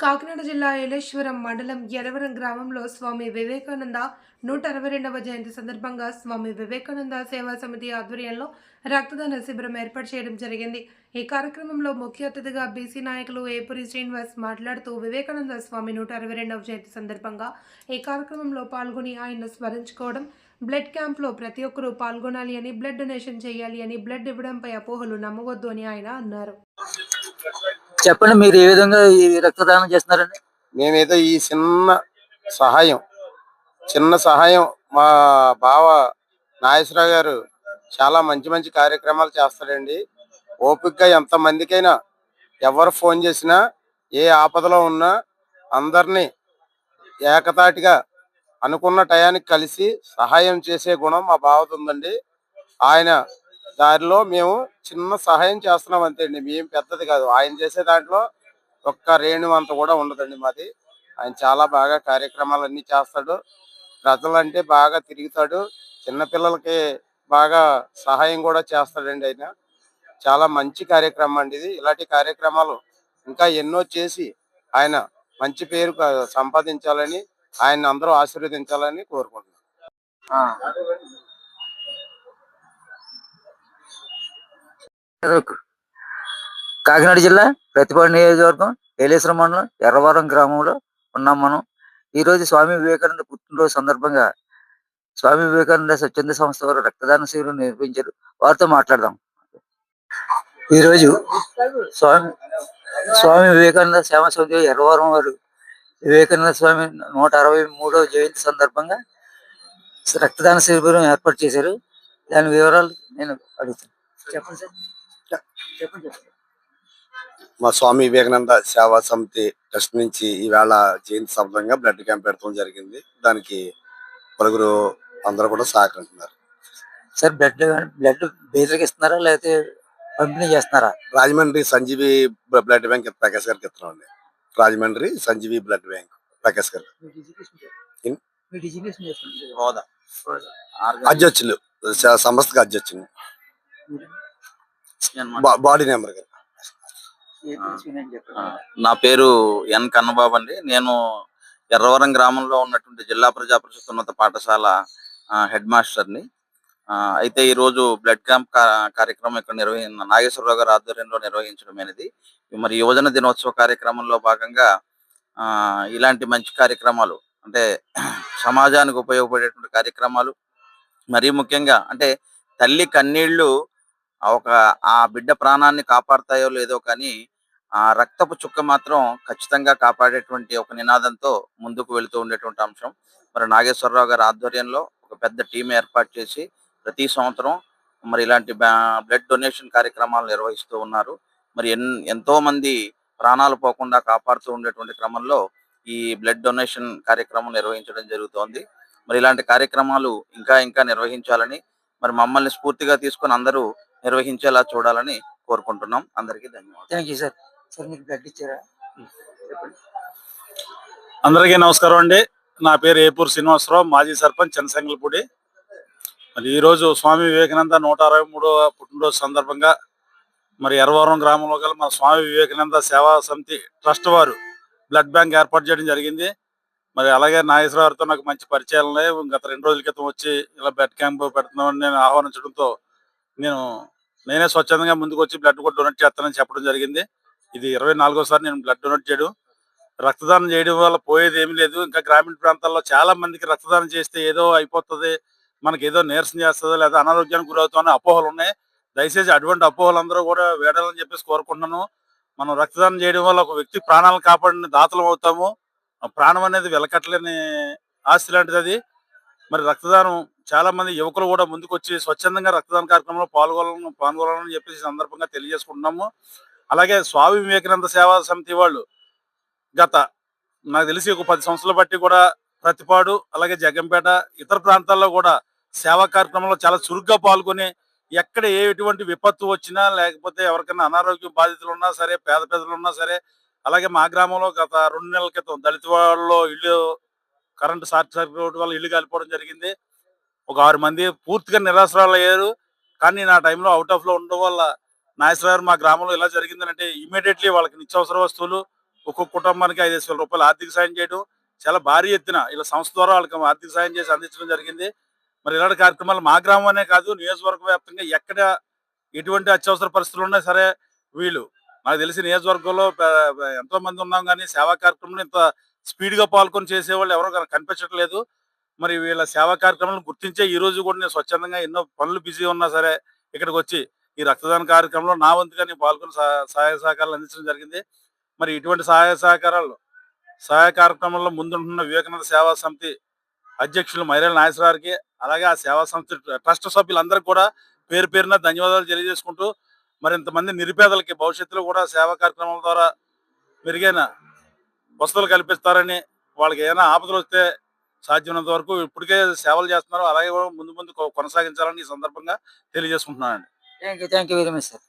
కాకినాడ జిల్లా ఏలేశ్వరం మండలం ఎరవరం గ్రామంలో స్వామి వివేకానంద నూట అరవై రెండవ జయంతి సందర్భంగా స్వామి వివేకానంద సేవా సమితి ఆధ్వర్యంలో రక్తదాన శిబిరం ఏర్పాటు చేయడం జరిగింది. ఈ కార్యక్రమంలో ముఖ్య అతిథిగా బీసీ నాయకులు ఏపురి శ్రీనివాస్ మాట్లాడుతూ వివేకానంద స్వామి నూట అరవై రెండవ జయంతి సందర్భంగా ఈ కార్యక్రమంలో పాల్గొని ఆయన స్మరించుకోవడం బ్లడ్ క్యాంప్లో ప్రతి ఒక్కరూ పాల్గొనాలి అని బ్లడ్ డొనేషన్ చేయాలి అని బ్లడ్ ఇవ్వడంపై అపోహలు నమ్మవద్దు అని ఆయన అన్నారు. చెప్పండి మీరు ఏ విధంగా ఈ రక్తదానం చేస్తున్నారండి? మేమేదో ఈ చిన్న సహాయం చిన్న సహాయం మా బావ నాగేశ్వరరావు గారు చాలా మంచి మంచి కార్యక్రమాలు చేస్తాడండి. ఓపికగా ఎంత మందికైనా ఎవరు ఫోన్ చేసినా ఏ ఆపదలో ఉన్నా అందరినీ ఏకతాటిగా అనుకున్న టయానికి కలిసి సహాయం చేసే గుణం మా బావది ఉందండి. ఆయన దారిలో మేము చిన్న సహాయం చేస్తున్నాం అంతే అండి మేము పెద్దది కాదు. ఆయన చేసే దాంట్లో ఒక్క రేణు అంత కూడా ఉండదండి మాది. ఆయన చాలా బాగా కార్యక్రమాలన్నీ చేస్తాడు. ప్రజలంటే బాగా తిరుగుతాడు. చిన్నపిల్లలకి బాగా సహాయం కూడా చేస్తాడండి ఆయన. చాలా మంచి కార్యక్రమం అండి ఇది. ఇలాంటి కార్యక్రమాలు ఇంకా ఎన్నో చేసి ఆయన మంచి పేరు సంపాదించాలని ఆయన అందరూ ఆశీర్వదించాలని కోరుకుంటున్నాను కాకినాడ జిల్లా ప్రతిపాడు నియోజకవర్గం ఏలేశ్వరం మండలం ఎర్రవరం గ్రామంలో ఉన్నాం మనం. ఈ రోజు స్వామి వివేకానంద పుట్టినరోజు సందర్భంగా స్వామి వివేకానంద స్వచ్ఛంద సంస్థ వారు రక్తదాన శిబిరం నిర్వహించారు. వారితో మాట్లాడదాం. ఈ రోజు స్వామి స్వామి వివేకానంద సేవా సమితి ఎర్రవరం వారు వివేకానంద స్వామి నూట అరవై మూడవ జయంతి సందర్భంగా రక్తదాన శిబిరం ఏర్పాటు చేశారు. దాని వివరాలు నేను అడుగుతాను. చెప్పండి సార్. చెప్పండి మా స్వామి వివేకానంద సేవా సమితి ట్రస్ట్ నుంచి ఈవేళ జయంతి సందర్భంగా బ్లడ్ క్యాంప్ పెట్టడం జరిగింది. దానికి పలువురు అందరూ కూడా సహకరిస్తున్నారు. సార్ బ్లడ్ బ్లడ్ బేదరికి ఇస్తున్నారా లేకపోతే పంపిణీ చేస్తున్నారా? రాజమండ్రి సంజీవి బ్లడ్ బ్యాంక్ ప్రకాష్ గారికి ఇస్తున్నాం అండి. రాజమండ్రి సంజీవి బ్లడ్ బ్యాంక్ ప్రకాష్ గారు అధ్యక్షులు స- సంస్థకు అధ్యక్షులు. బాడీ నెంబర్ నా పేరు ఎన్ కన్నబాబు అండి. నేను ఎర్రవరం గ్రామంలో ఉన్నటువంటి జిల్లా ప్రజా పరిషత్ ఉన్నత పాఠశాల హెడ్ మాస్టర్ని. అయితే ఈ రోజు బ్లడ్ క్యాంప్ కార్యక్రమం ఇక్కడ నిర్వహి నాగేశ్వరరావు గారి ఆధ్వర్యంలో నిర్వహించడం అనేది మరి యువజన దినోత్సవ కార్యక్రమంలో భాగంగా ఆ, ఇలాంటి మంచి కార్యక్రమాలు అంటే సమాజానికి ఉపయోగపడేటువంటి కార్యక్రమాలు మరీ ముఖ్యంగా అంటే తల్లి కన్నీళ్ళు ఒక ఆ బిడ్డ ప్రాణాన్ని కాపాడతాయో లేదో కానీ ఆ రక్తపు చుక్క మాత్రం ఖచ్చితంగా కాపాడేటువంటి ఒక నినాదంతో ముందుకు వెళుతూ ఉండేటువంటి అంశం. మరి నాగేశ్వరరావు గారి ఆధ్వర్యంలో ఒక పెద్ద టీం ఏర్పాటు చేసి ప్రతి సంవత్సరం మరి ఇలాంటి బ్లడ్ డొనేషన్ కార్యక్రమాలు నిర్వహిస్తూ ఉన్నారు. మరి ఎన్ ఎంతో మంది ప్రాణాలు పోకుండా కాపాడుతూ ఉండేటువంటి క్రమంలో ఈ బ్లడ్ డొనేషన్ కార్యక్రమం నిర్వహించడం జరుగుతోంది. మరి ఇలాంటి కార్యక్రమాలు ఇంకా ఇంకా నిర్వహించాలని మరి మమ్మల్ని స్ఫూర్తిగా తీసుకొని అందరూ నిర్వహించేలా చూడాలని కోరుకుంటున్నాం. అందరికీ ధన్యవాదాలు. థ్యాంక్ యూ సార్ సార్ మీకు బ్లడ్ ఇచ్చారా? చెప్పండి అందరికీ నమస్కారం అండి. నా పేరు ఏపూర్ శ్రీనివాసరావు మాజీ సర్పంచ్ చెన్నసంగలపూడి మరి ఈరోజు స్వామి వివేకానంద నూట అరవై మూడవ పుట్టినరోజు సందర్భంగా మరి ఎర్రవరం గ్రామంలో గల మన స్వామి వివేకానంద సేవా సమితి ట్రస్ట్ వారు బ్లడ్ బ్యాంక్ ఏర్పాటు చేయడం జరిగింది. మరి అలాగే నాగేశ్వరరావుతో నాకు మంచి పరిచయాలు ఉన్నాయి. గత రెండు రోజుల క్రితం వచ్చి ఇలా బ్లడ్ క్యాంప్ పెడుతున్నామని నేను ఆహ్వానించడంతో నేను నేనే స్వచ్ఛందంగా ముందుకు వచ్చి బ్లడ్ కూడా డొనేట్ చేస్తానని చెప్పడం జరిగింది. ఇది ఇరవై నాలుగోసారి నేను బ్లడ్ డొనేట్ చేయడం. రక్తదానం చేయడం వల్ల పోయేది ఏమీ లేదు. ఇంకా గ్రామీణ ప్రాంతాల్లో చాలా మందికి రక్తదానం చేస్తే ఏదో అయిపోతుంది మనకి ఏదో నీరసం చేస్తుంది లేదా అనారోగ్యానికి గురవుతామని అపోహలు ఉన్నాయి. దయచేసి అటువంటి అపోహలు అందరూ కూడా వేడాలని చెప్పేసి కోరుకుంటున్నాను. మనం రక్తదానం చేయడం వల్ల ఒక వ్యక్తి ప్రాణాలను కాపాడిన దాతలం అవుతాము. ప్రాణం అనేది వెలకట్టలేని ఆస్తి లాంటిది అది. మరి రక్తదానం చాలా మంది యువకులు కూడా ముందుకు వచ్చి స్వచ్ఛందంగా రక్తదాన కార్యక్రమంలో పాల్గొనాలని పాల్గొనాలని చెప్పేసి సందర్భంగా తెలియజేసుకుంటున్నాము. అలాగే స్వామి వివేకానంద సేవా సమితి వాళ్ళు గత నాకు తెలిసి ఒక పది సంవత్సరాల బట్టి కూడా ప్రతిపాడు అలాగే జగంపేట ఇతర ప్రాంతాల్లో కూడా సేవా కార్యక్రమంలో చాలా చురుగ్గా పాల్గొని ఎక్కడ ఏ ఎటువంటి విపత్తు వచ్చినా లేకపోతే ఎవరికైనా అనారోగ్య బాధితులు ఉన్నా సరే పేద ప్రజలు ఉన్నా సరే అలాగే మా గ్రామంలో గత రెండు నెలల క్రితం దళిత వాళ్ళలో ఇల్లు కరెంటు షార్ట్ సర్క్యూట్ వల్ల ఇల్లు కాలిపోవడం జరిగింది. ఒక ఆరు మంది పూర్తిగా నిరాశ్రాలు అయ్యారు కానీ నా టైంలో అవుట్ ఆఫ్లో ఉండడం వల్ల నాయసరావు మా గ్రామంలో ఇలా జరిగిందంటే ఇమీడియట్లీ వాళ్ళకి నిత్యావసర వస్తువులు ఒక్కొక్క కుటుంబానికి ఐదు వేల రూపాయలు ఆర్థిక సాయం చేయడం. చాలా భారీ ఎత్తున ఇలా సంస్థ ద్వారా వాళ్ళకి ఆర్థిక సాయం చేసి అందించడం జరిగింది. మరి ఇలాంటి కార్యక్రమాలు మా గ్రామం కాదు నియోజకవర్గ వ్యాప్తంగా ఎక్కడ ఎటువంటి అత్యవసర పరిస్థితులు ఉన్నా సరే వీళ్ళు. నాకు తెలిసి నియోజకవర్గంలో ఎంతో మంది ఉన్నాం కానీ సేవా కార్యక్రమంలో ఇంత స్పీడ్గా పాల్గొని చేసేవాళ్ళు ఎవరో కనిపించట్లేదు. మరి వీళ్ళ సేవా కార్యక్రమాలను గుర్తించే ఈ రోజు కూడా నేను స్వచ్ఛందంగా ఎన్నో పనులు బిజీ ఉన్నా సరే ఇక్కడికి వచ్చి ఈ రక్తదాన కార్యక్రమంలో నా వంతుగా నేను పాల్గొని సహాయ సహకారాలు అందించడం జరిగింది. మరి ఇటువంటి సహాయ సహకారాలు సహాయ కార్యక్రమంలో ముందుంటున్న వివేకానంద సేవా సమితి అధ్యక్షులు మైరేల నాగేశ్వరరావుకి అలాగే ఆ సేవా సంస్థ ట్రస్ట్ సభ్యులందరికీ కూడా పేరు పేరున ధన్యవాదాలు తెలియజేసుకుంటూ మరింతమంది నిరుపేదలకి భవిష్యత్తులో కూడా సేవా కార్యక్రమాల ద్వారా మెరుగైన వసతులు కల్పిస్తారని వాళ్ళకి ఏమైనా ఆపదలు వస్తే సాధ్యమైనంత వరకు ఇప్పటికే సేవలు చేస్తున్నారు. అలాగే ముందు ముందు కొనసాగించాలని ఈ సందర్భంగా తెలియజేసుకుంటున్నానండి. Thank you thank you very much sir